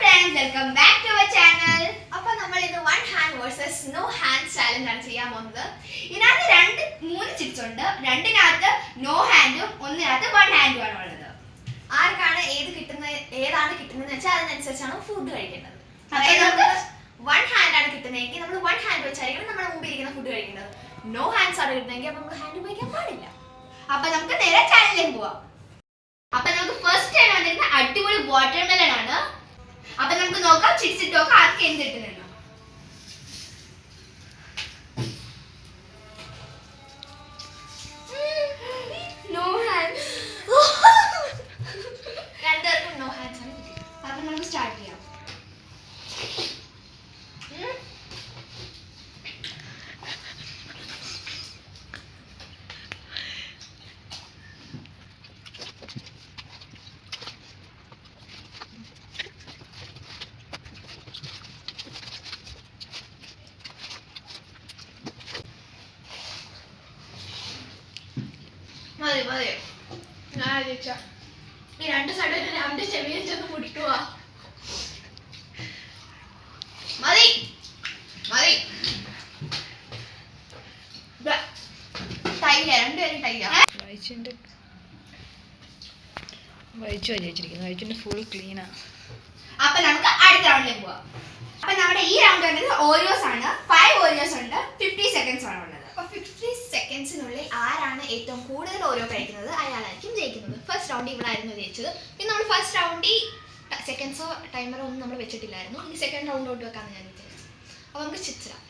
Friends welcome back to our channel അപ്പൊ നമ്മൾ ഇത് one hand versus no hand challenge ആണ് ചെയ്യാൻ പോകുന്നത്. ഇതിനകത്ത് രണ്ട് മൂന്ന് ചിപ്സ് ഉണ്ട്. രണ്ടിനകത്ത് നോ ഹാൻഡും ഒന്നിനകത്ത് വൺ ഹാൻഡും ആണ് ഉള്ളത്. ആർക്കാണ് ഏത് കിട്ടുന്നത് ഏതാണ് കിട്ടുന്നത് വെച്ചാൽ അതിനനുസരിച്ചാണ് ഫുഡ് കഴിക്കേണ്ടത്. അതായത് നമുക്ക് വൺ ഹാൻഡ് ആണ് കിട്ടുന്നതെങ്കിൽ നമ്മൾ വൺ ഹാൻഡ് വെച്ചായിരിക്കണം നമ്മുടെ മുമ്പിൽ ഇരിക്കുന്ന ഫുഡ് കഴിക്കേണ്ടത് നോ ഹാൻഡ്സ് ആണ് കിട്ടുന്നതെങ്കിൽ അപ്പൊ നമുക്ക് ഹാൻഡ് ഉപയോഗിക്കാൻ പാടില്ല. അപ്പൊ നമുക്ക് നേരെ ചാനലിലേക്ക് പോവാം. അപ്പൊ നമുക്ക് ഫസ്റ്റ് വന്നിരുന്ന അടിപൊളി വാട്ടർമെലൺ ആണ് നോക്കാം ചിരിച്ചിട്ട് നോക്കാം ആർക്ക് എന്ത് കിട്ടുന്നുണ്ടോ രണ്ടുപേർക്കും നോ ഹാൻഡ്സ് ആണ് അപ്പൊ നമുക്ക് സ്റ്റാർട്ട് ചെയ്യാം. മതി മതി. ഞാൻ ആലോചിച്ച. ഈ രണ്ട് സൈഡിൽ രണ്ട് ചെവിയിൽ ചെന്ന് മുടിക്കുക മതി മതി. ടൈല രണ്ടുപേരും ടൈല വൈച്ചിന്റെ വൈച്ചു വെച്ചിരിക്കുന്നത്? വൈച്ചിന്റെ ഫുൾ ക്ലീനാ അപ്പൊ നമുക്ക് അടുത്ത റൗണ്ടിലേക്ക് പോവാം. അപ്പൊ നമ്മുടെ ഈ റൗണ്ട് വന്നത് ഓരിയോസ് ആണ്. ഫൈവ് ഓരിയോസ് ഉണ്ട്. ഫിഫ്റ്റി സെക്കൻഡ്സ് ആണ് ഉള്ളത്. സെക്കൻഡ്സിനുള്ളിൽ ആരാണ് ഏറ്റവും കൂടുതൽ ഓരോ കഴിക്കുന്നത്? അയാളായിരിക്കും ജയിക്കുന്നത്. ഫസ്റ്റ് റൗണ്ട് ഇവളായിരുന്നു ജയിച്ചത്. പിന്നെ നമ്മൾ ഫസ്റ്റ് റൗണ്ടിൽ സെക്കൻഡ്സോ ടൈമറോ ഒന്നും നമ്മൾ വെച്ചിട്ടില്ലായിരുന്നു. ഇനി സെക്കൻഡ് റൗണ്ടിലോട്ട് വെക്കാമെന്ന് ഞാൻ വിചാരിച്ചു അപ്പോൾ നമുക്ക് ചിത്രം.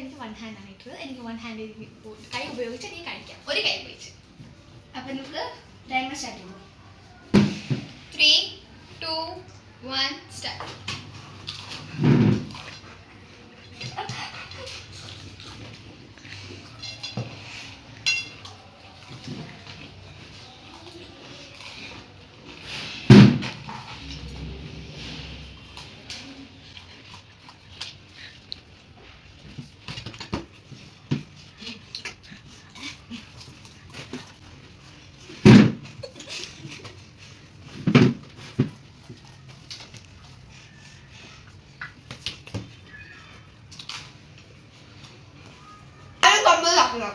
എനിക്ക് വൺ ഹാൻഡ് ആണ് ഇട്ടത് എനിക്ക് വൺ ഹാൻഡ് കൈ ഉപയോഗിച്ച് എനിക്ക് കഴിക്കാം. ഒരു കൈ ഉപയോഗിച്ച്. അപ്പൊ നമുക്ക് timer start three two one start അത് കൊമ്പത് തക്കുക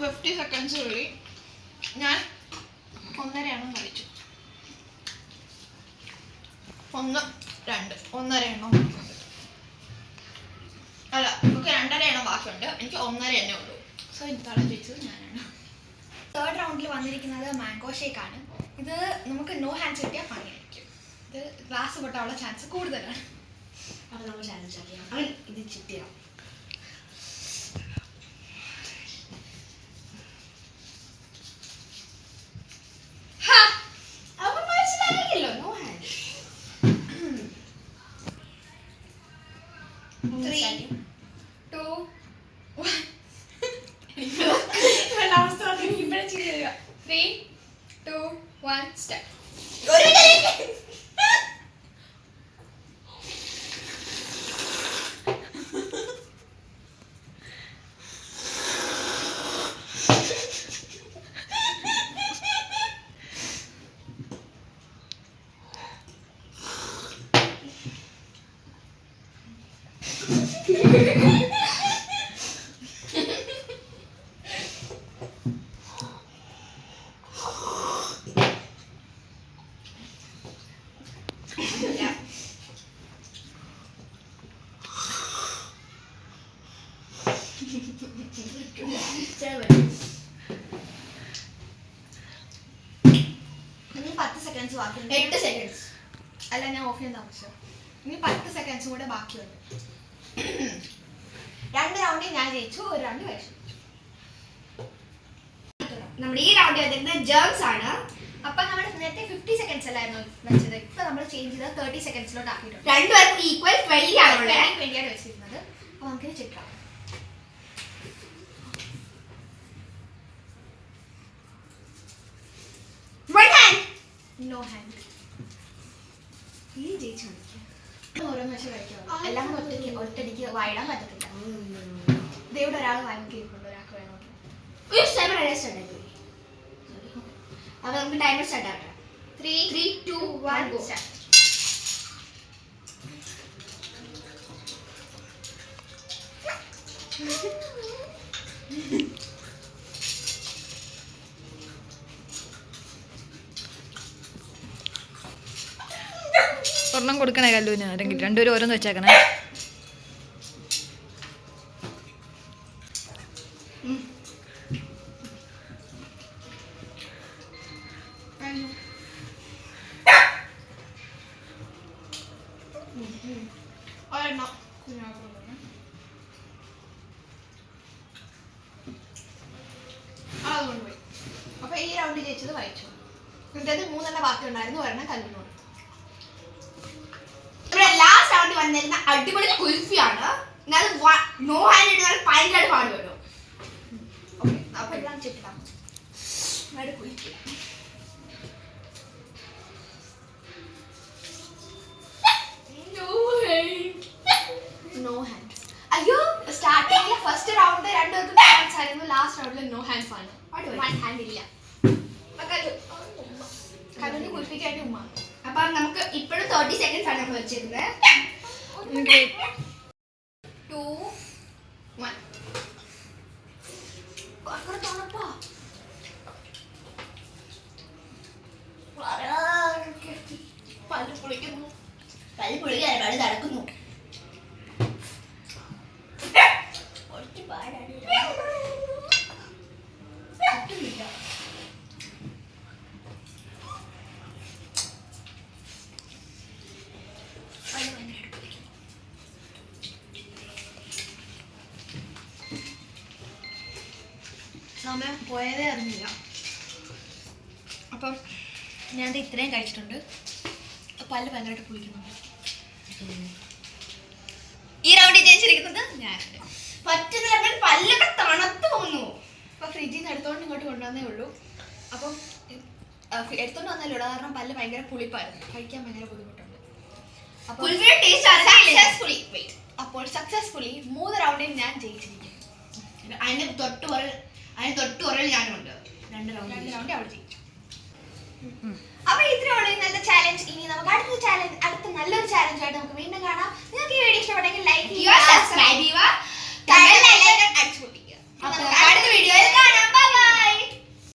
ഫിഫ്റ്റി സെക്കൻഡ്സിനുള്ളിൽ ഞാൻ ഒന്നര എണ്ണം കഴിച്ചു ഒന്ന് രണ്ട് ഒന്നര എണ്ണം ബാക്കിയുണ്ട്. അല്ല നമുക്ക് രണ്ടര എണ്ണം ബാക്കിയുണ്ട്. എനിക്ക് ഒന്നര എണ്ണേ ഉള്ളൂ. സോ ഇത്തവണ ജയിച്ചത് ഞാനാണ്. തേർഡ് റൗണ്ടിൽ വന്നിരിക്കുന്നത് മാംഗോ ഷേക്ക് ആണ് ഇത് നമുക്ക് നോ ഹാൻഡ്സ് കിട്ടിയാൽ പണിയായിരിക്കും ഇത് ഗ്ലാസ് പൊട്ടാനുള്ള ചാൻസ് കൂടുതലാണ്. അപ്പോൾ നമ്മൾ ചാലഞ്ച് ചെയ്യാം. അവൻ ഇത് ചിട്ടിയാം Three, two, one, hand three two അവസ്ഥ ഇവിടെ ചെയ്യുക ത്രീ ടു വൺ സ്റ്റാർട്ട് ഇനി പത്ത് സെക്കൻഡ്സ് ബാക്കിയുണ്ട് എട്ട് സെക്കൻഡ്സ് അല്ല ഞാൻ ഓഫ് ചെയ്യാൻ താമസിച്ചു ഇനി പത്ത് സെക്കൻഡ്സ് കൂടെ ബാക്കിയുണ്ട്. രണ്ട് റൗണ്ടിൽ ഞാൻ ജയിച്ചു ഒരു റൗണ്ട് വേഷം നമ്മൾ ഈ റൗണ്ടിൽ വന്നിരുന്നത് ജേംസ് ആണ്. അപ്പൊ നമ്മൾ നേരത്തെ ഫിഫ്റ്റി സെക്കൻഡ്സ് അല്ലായിരുന്നു വെച്ചത്. ഇപ്പൊ നമ്മൾ ചേഞ്ച് ചെയ്ത് തേർട്ടി സെക്കൻഡ്സിലോട്ട് ആക്കിയിട്ടുണ്ട്. രണ്ടുപേർക്കും ഈക്വൽ ട്വന്റി ആണ് ട്വന്റിയാണ് വെച്ചിരുന്നത് അപ്പൊ നമുക്ക് ചെക്കാം hand. No hand. ഈ ജയിച്ചു ഓരോന്ന് വെച്ച് എല്ലാം കൂടെ ഒറ്റയ്ക്ക് ഒറ്റടിക്ക് വായിടാൻ പറ്റത്തില്ല. ദൈവം ഒരാൾ വാങ്ങിക്കിരിക്കുന്നു ഒരാൾക്ക് വേണം ഒരു സെവൻ റേസ്റ്റ് ഉണ്ടായി അപ്പൊ ടൈമർ സ്റ്റാർട്ട് ആവട്ടെ. ത്രീ ത്രീ ടു വൺ സ്വർണം കൊടുക്കണേ കല്ലൂന്. ആരെങ്കിലും രണ്ടുപേരും ഓരോന്ന് വെച്ചേക്കണേ. അപ്പൊ ഈ റൗണ്ട് ജയിച്ചത് വായിച്ചു. എന്നിട്ട് മൂന്നെണ്ണം ബാക്കി ഉണ്ടായിരുന്നു ഒരെണ്ണം കല്ലിനോട് ഇവിടെ ലാസ്റ്റ് വന്നിരുന്ന അടിപൊളി കുൽഫിയാണ്. നോ ഹാൻഡ് ഇടുന്നാൽ ഭയങ്കരമായിട്ട് പാട് വരും. അപ്പൊ എല്ലാം ചെട്ടിടാം കുൽഫി. നോ ഹാൻഡ് അയ്യോ സ്റ്റാർട്ടിങ്ങിലെ ഫസ്റ്റ് റൗണ്ട് രണ്ടുപേർക്കും ഹാൻഡ്സ് ആയിരുന്നു. ലാസ്റ്റ് റൗണ്ടിൽ നോ ഹാൻഡ്സ് ആണ്. വൺ ഹാൻഡ് ഇല്ല. കല്ലുവിന് കുളിപ്പിക്കായിട്ട് ഉമ്മ. അപ്പൊ നമുക്ക് ഇപ്പോഴും തേർട്ടി സെക്കൻഡ്സ് ആണ് നമ്മൾ വെച്ചിരുന്നത്. ടു വൺ ഭയങ്കര തണുപ്പാ പല്ല് പൊളിക്കുന്നു പല്ല് പൊളിക്കാൻ പല്ല് നടക്കുന്നു കുറച്ച് പാടാണ് ഒട്ടുമില്ല. പല്ല് ഭയങ്കരമായിട്ട് പൊളിക്കുന്നു. നമ്മ പോയതേ അറിഞ്ഞില്ല. അപ്പം ഞാൻ ഇത് ഇത്രയും കഴിച്ചിട്ടുണ്ട്. പല്ല് ഭയങ്കരമായിട്ട് പുളിക്കുന്നുണ്ട്. ഈ റൗണ്ടിൽ ജയിച്ചിരിക്കുന്നത് ഞാൻ. പറ്റുന്നില്ല അപ്പോൾ പല്ലൊക്കെ തണുത്ത് പോകുന്നു അപ്പൊ ഫ്രിഡ്ജിൽ നിന്ന് എടുത്തോണ്ട് ഇങ്ങോട്ട് കൊണ്ടുവന്നേ ഉള്ളൂ. അപ്പം എടുത്തോണ്ട് വന്നല്ലോ കാരണം പല്ല് ഭയങ്കര പുളിപ്പായിരുന്നു കഴിക്കാൻ ഭയങ്കര ബുദ്ധിമുട്ടുണ്ട്. അപ്പോൾ സക്സസ്ഫുള്ളി അപ്പോൾ മൂന്ന് റൗണ്ടിൽ ഞാൻ ജയിച്ചിരിക്കുന്നു. അതിന് തൊട്ട് പുറകിൽ അതിന് തൊട്ട് പുറകിൽ ഞാനുണ്ട്. രണ്ട് റൗണ്ട് അവിടെ ജയിച്ചു. അപ്പൊ ഇത്രയുള്ള നല്ല ചാലഞ്ച് ഇനി നമുക്ക് അടുത്ത ചാലഞ്ച് അടുത്ത നല്ലൊരു ചാലഞ്ച് ആയിട്ട് നമുക്ക് വീണ്ടും കാണാം. നിങ്ങൾക്ക് ഈ വീഡിയോ ഇഷ്ടപ്പെട്ടെങ്കിൽ ലൈക്ക് ചെയ്യുക സബ്സ്ക്രൈബ് ചെയ്യുക. അടുത്ത വീഡിയോയിൽ കാണാം. ബൈ